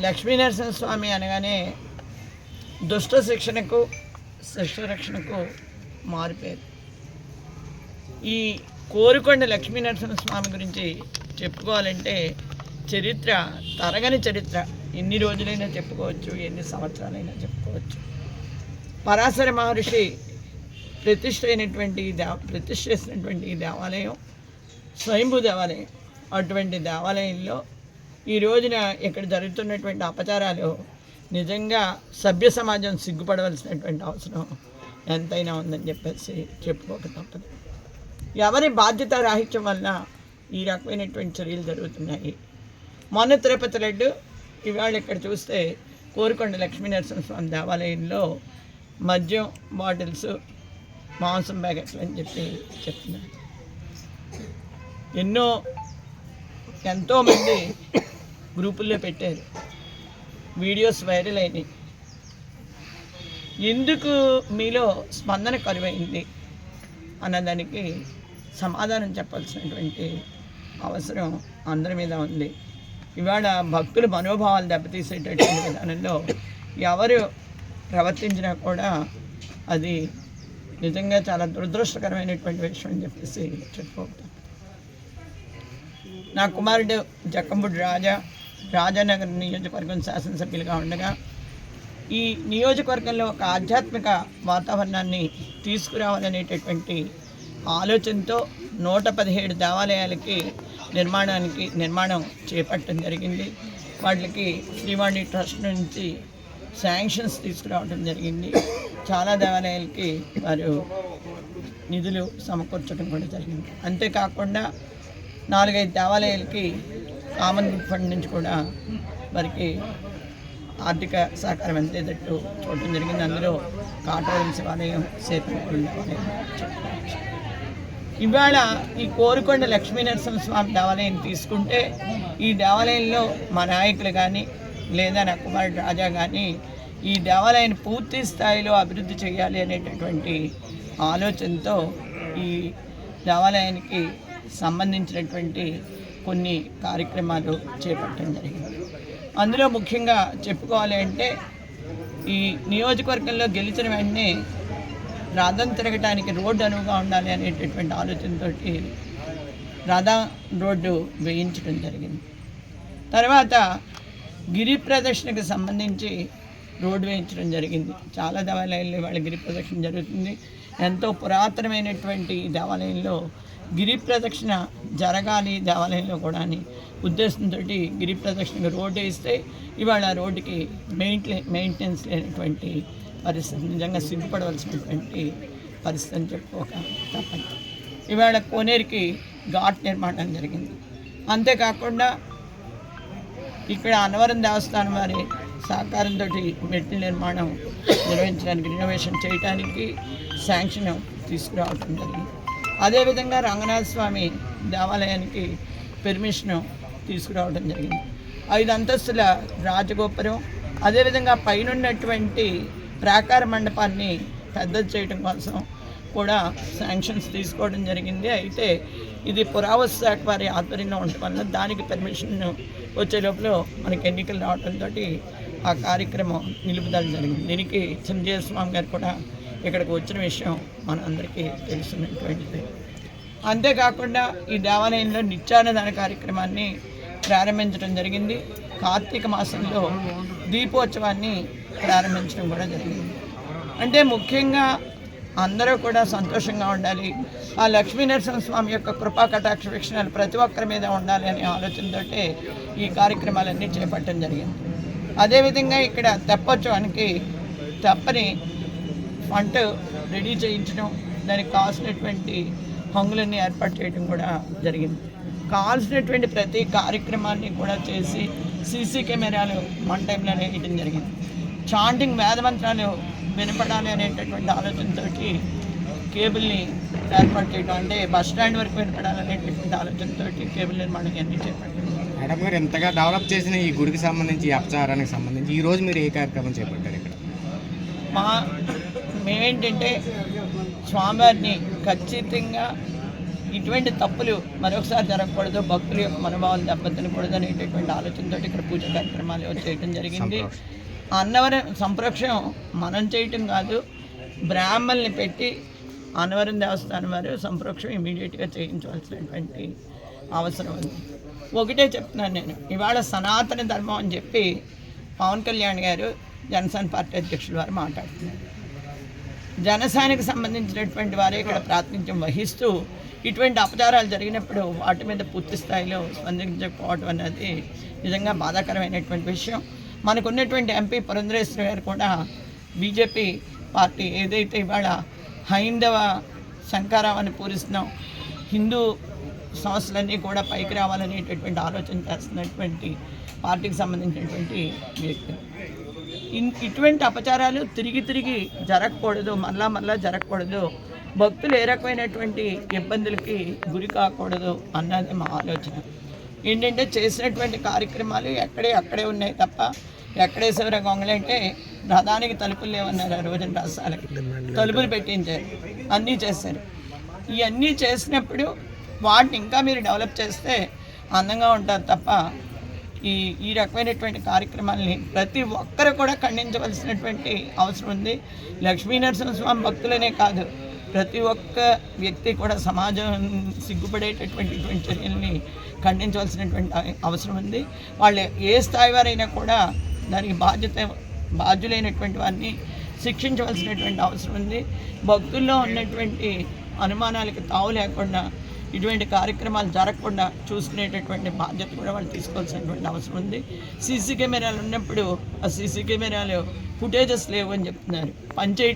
లక్ష్మీనరసింహ స్వామి అనగానే దుష్ట శిక్షణకు శిష్ట రక్షణకు మారిపోయారు ఈ కోరుకొండ లక్ష్మీనరసింహ స్వామి గురించి చెప్పుకోవాలంటే చరిత్ర తరగని చరిత్ర. ఎన్ని రోజులైనా చెప్పుకోవచ్చు ఎన్ని సంవత్సరాలైనా చెప్పుకోవచ్చు. పరాశర మహర్షి ప్రతిష్ఠ అయినటువంటి దేవ ప్రతిష్ఠ చేసినటువంటి దేవాలయం స్వయంభూ దేవాలయం. అటువంటి దేవాలయంలో ఈ రోజున ఇక్కడ జరుగుతున్నటువంటి అపచారాలు నిజంగా సభ్య సమాజం సిగ్గుపడవలసినటువంటి అవసరం ఎంతైనా ఉందని చెప్పేసి చెప్పుకోక తప్పదు. ఎవరి బాధ్యత రాహిత్యం వలన ఈ రకమైనటువంటి చర్యలు జరుగుతున్నాయి? మొన్న తిరుపతి రెడ్డు ఇవాళ ఇక్కడ చూస్తే కోరుకొండ లక్ష్మీనరసింహస్వామి దేవాలయంలో మద్యం బాటిల్స్ మాంసం ప్యాకెట్లు అని చెప్పి చెప్తున్నారు. ఎన్నో ఎంతోమంది గ్రూపుల్లో పెట్టారు. వీడియోస్ వైరల్ అయినాయి. ఎందుకు మీలో స్పందన కరువైంది అన్నదానికి సమాధానం చెప్పాల్సినటువంటి అవసరం అందరి మీద ఉంది. ఇవాళ భక్తుల మనోభావాలు దెబ్బతీసేటటువంటి విధానంలో ఎవరు ప్రవర్తించినా కూడా అది నిజంగా చాలా దురదృష్టకరమైనటువంటి విషయం అని చెప్పేసి చెప్పుకుంటాను నా కుమారుడు జక్కంబుడి రాజా రాజానగర్ నియోజకవర్గం శాసనసభ్యులుగా ఉండగా ఈ నియోజకవర్గంలో ఒక ఆధ్యాత్మిక వాతావరణాన్ని తీసుకురావాలనేటటువంటి ఆలోచనతో నూట పదిహేడు దేవాలయాలకి నిర్మాణానికి నిర్మాణం చేపట్టడం జరిగింది. వాటికి శ్రీవాణి ట్రస్ట్ నుంచి శాంక్షన్స్ తీసుకురావడం జరిగింది. చాలా దేవాలయాలకి వారు నిధులు సమకూర్చడం కూడా జరిగింది. అంతేకాకుండా నాలుగైదు దేవాలయాలకి కామన్ గుడ్ ఫండ్ నుంచి కూడా వారికి ఆర్థిక సహకారం అందేటట్టు చూడటం జరిగింది అందులో కాటవరం శివాలయం సేతుపల్లి ఇవాళ ఈ కోరుకొండ లక్ష్మీనరసింహ స్వామి దేవాలయం తీసుకుంటే ఈ దేవాలయంలో మా నాయకులు కానీ లేదా నా కుమారుడు రాజా కానీ ఈ దేవాలయాన్ని పూర్తి స్థాయిలో అభివృద్ధి చేయాలి అనేటటువంటి ఆలోచనతో ఈ దేవాలయానికి సంబంధించినటువంటి కొన్ని కార్యక్రమాలు చేపట్టడం జరిగింది. అందులో ముఖ్యంగా చెప్పుకోవాలి అంటే ఈ నియోజకవర్గంలో గెలిచిన వెంటనే రథం తిరగటానికి రోడ్డు అనువుగా ఉండాలి అనేటటువంటి ఆలోచనతోటి రథం రోడ్డు వేయించడం జరిగింది. తర్వాత గిరి ప్రదర్శనకు సంబంధించి రోడ్డు వేయించడం జరిగింది. చాలా దేవాలయాల్లో వాళ్ళ గిరి ప్రదక్షిణ జరుగుతుంది. ఎంతో పురాతనమైనటువంటి దేవాలయంలో గిరి ప్రదక్షిణ జరగాలి దేవాలయంలో కూడా అని ఉద్దేశంతో గిరి ప్రదక్షిణకు రోడ్డు వేస్తే ఇవాళ రోడ్డుకి మెయింటె మెయింటెనెన్స్ లేనటువంటి పరిస్థితి నిజంగా సిగ్గుపడవలసినటువంటి పరిస్థితి అని చెప్పుకోక తప్పదు. ఇవాళ కోనేరుకి ఘాట్ నిర్మాణం జరిగింది. అంతేకాకుండా ఇక్కడ అన్నవరం దేవస్థానం వారి సహకారంతో మెట్ల నిర్మాణం నిర్వహించడానికి రినోవేషన్ చేయడానికి శాంక్షన్ తీసుకురావడం జరిగింది. అదేవిధంగా రంగనాథ స్వామి దేవాలయానికి పెర్మిషన్ తీసుకురావడం జరిగింది. ఐదు అంతస్తుల రాజగోపురం అదేవిధంగా పైనున్నటువంటి ప్రాకార మండపాన్ని పెద్దది చేయడం కోసం కూడా శాంక్షన్స్ తీసుకోవడం జరిగింది. అయితే ఇది పురావస్తు శాఖ వారి ఆధ్వర్యంలో ఉండటం వల్ల దానికి పర్మిషన్ వచ్చే లోపల మనకి ఎన్నికలు రావడంతో ఆ కార్యక్రమం నిలుపుదల జరిగింది. దీనికి సంజయ స్వామి గారు కూడా ఇక్కడికి వచ్చిన విషయం మనందరికీ తెలుసున్నటువంటిది అంతేకాకుండా ఈ దేవాలయంలో నిత్యాన్నదాన కార్యక్రమాన్ని ప్రారంభించడం జరిగింది. కార్తీక మాసంలో దీపోత్సవాన్ని ప్రారంభించడం కూడా జరిగింది. అంటే ముఖ్యంగా అందరూ కూడా సంతోషంగా ఉండాలి. ఆ లక్ష్మీ నరసింహస్వామి యొక్క కృపా కటాక్ష వీక్షణాలు ప్రతి ఒక్కరి మీద ఉండాలి అనే ఆలోచనతోటే ఈ కార్యక్రమాలన్నీ చేపట్టడం జరిగింది. అదేవిధంగా ఇక్కడ తెప్పోత్సవానికి తప్పని పంట రెడీ చేయించడం దానికి కావాల్సినటువంటి హంగులన్నీ ఏర్పాటు చేయడం కూడా జరిగింది. కావాల్సినటువంటి ప్రతి కార్యక్రమాన్ని కూడా చేసి సీసీ కెమెరాలు మన టైంలోనే వేయడం జరిగింది. చాంటింగ్ వేదమంత్రాలు వినపడాలి అనేటటువంటి ఆలోచనతో కేబుల్ని ఏర్పాటు చేయడం అంటే బస్ స్టాండ్ వరకు వినపడాలనేటటువంటి ఆలోచనతో కేబుల్ నిర్మాణం అన్నీ చేపట్టాం మేడం గారు ఎంతగా డెవలప్ చేసిన ఈ గుడికి సంబంధించి ఈ అపచారానికి సంబంధించి ఈ రోజు మీరు ఏ కార్యక్రమం చేపట్టారు ఇక్కడ? మా మేమేంటంటే స్వామివారిని ఖచ్చితంగా ఇటువంటి తప్పులు మరొకసారి జరగకూడదు భక్తుల యొక్క మనోభావాలు దెబ్బతినకూడదు అనేటటువంటి ఆలోచనతో ఇక్కడ పూజ కార్యక్రమాలు చేయడం జరిగింది. అన్నవరం సంప్రోక్షం మనం చేయటం కాదు బ్రాహ్మల్ని పెట్టి అన్నవరం దేవస్థానం వారు సంప్రోక్షం ఇమీడియట్గా చేయించవలసినటువంటి అవసరం ఉంది. ఒకటే చెప్తున్నాను నేను ఇవాళ సనాతన ధర్మం అని చెప్పి పవన్ కళ్యాణ్ గారు జనసేన పార్టీ అధ్యక్షుల వారు మాట్లాడుతున్నారు. జనసేనకు సంబంధించినటువంటి వారే ఇక్కడ ప్రాతినిధ్యం వహిస్తూ ఇటువంటి అపచారాలు జరిగినప్పుడు వాటి మీద పూర్తి స్థాయిలో స్పందించకపోవడం అనేది నిజంగా బాధాకరమైనటువంటి విషయం. మనకున్నటువంటి ఎంపీ పురంధరేశ్వరి గారు కూడా బీజేపీ పార్టీ ఏదైతే ఇవాళ హైందవ శంకారావాన్ని పూరిస్తున్నాం హిందూ సంస్థలన్నీ కూడా పైకి రావాలనేటటువంటి ఆలోచన చేస్తున్నటువంటి పార్టీకి సంబంధించినటువంటి వ్యక్తి. ఇటువంటి అపచారాలు తిరిగి తిరిగి జరగకూడదు మళ్ళా మళ్ళా జరగకూడదు. భక్తులు ఏ రకమైనటువంటి ఇబ్బందులకి గురి కాకూడదు అన్నది మా ఆలోచన. ఏంటంటే చేసినటువంటి కార్యక్రమాలు ఎక్కడే అక్కడే ఉన్నాయి తప్ప ఎక్కడేసేవరా గొంగలంటే రథానికి తలుపులు లేవన్నారు ఆ రోజున రసాలకి తలుపులు పెట్టించారు అన్నీ చేశారు. ఇవన్నీ చేసినప్పుడు వాటిని ఇంకా మీరు డెవలప్ చేస్తే అందంగా ఉంటారు తప్ప ఈ ఈ రకమైనటువంటి కార్యక్రమాల్ని ప్రతి ఒక్కరు కూడా ఖండించవలసినటువంటి అవసరం ఉంది. లక్ష్మీ నరసింహస్వామి భక్తులనే కాదు ప్రతి ఒక్క వ్యక్తి కూడా సమాజం సిగ్గుపడేటటువంటి చర్యల్ని ఖండించవలసినటువంటి అవసరం ఉంది. వాళ్ళు ఏ స్థాయి వారైనా కూడా దానికి బాధ్యత బాధ్యులైనటువంటి వారిని శిక్షించవలసినటువంటి అవసరం ఉంది. భక్తుల్లో ఉన్నటువంటి అనుమానాలకు తావు లేకుండా ఇటువంటి కార్యక్రమాలు జరగకుండా చూసుకునేటటువంటి బాధ్యత కూడా వాళ్ళు తీసుకోవాల్సినటువంటి అవసరం ఉంది. సీసీ కెమెరాలు ఉన్నప్పుడు ఆ సీసీ కెమెరాలు ఫుటేజెస్ లేవు అని చెప్తున్నారు. పనిచేయ